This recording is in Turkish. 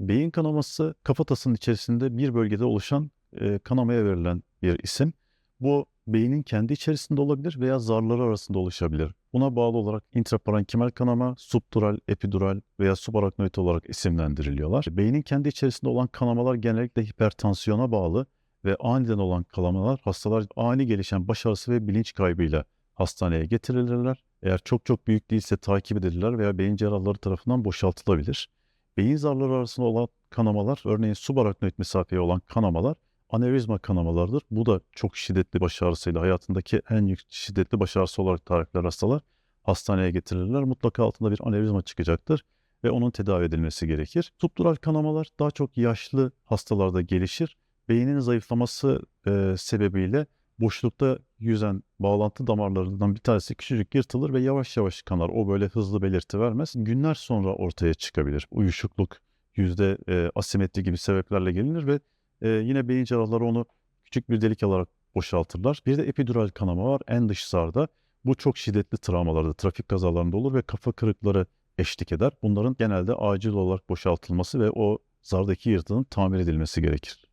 Beyin kanaması kafatasının içerisinde bir bölgede oluşan e, kanamaya verilen bir isim. Bu beynin kendi içerisinde olabilir veya zarları arasında oluşabilir. Buna bağlı olarak intraparenkimal kanama, subdural, epidural veya subaraknoid olarak isimlendiriliyorlar. Beynin kendi içerisinde olan kanamalar genellikle hipertansiyona bağlı ve aniden olan kanamalar hastalar ani gelişen baş ağrısı ve bilinç kaybıyla hastaneye getirilirler. Eğer çok çok büyük değilse takip edilirler veya beyin cerrahları tarafından boşaltılabilir. Beyin zarları arasında olan kanamalar, örneğin subaraknoid mesafeye olan kanamalar anevrizma kanamalarıdır. Bu da çok şiddetli baş ağrısıyla hayatındaki en yük- şiddetli baş ağrısı olarak tarifler hastalar hastaneye getirirler. Mutlaka altında bir anevrizma çıkacaktır ve onun tedavi edilmesi gerekir. Subdural kanamalar daha çok yaşlı hastalarda gelişir. Beynin zayıflaması e, sebebiyle boşlukta yüzen bağlantı damarlarından bir tanesi küçücük yırtılır ve yavaş yavaş kanar. O böyle hızlı belirti vermez. Günler sonra ortaya çıkabilir. Uyuşukluk, yüzde e, asimetri gibi sebeplerle gelinir ve e, yine beyin cerrahları onu küçük bir delik alarak boşaltırlar. Bir de epidural kanama var en dış zarda. Bu çok şiddetli travmalarda, trafik kazalarında olur ve kafa kırıkları eşlik eder. Bunların genelde acil olarak boşaltılması ve o zardaki yırtığın tamir edilmesi gerekir.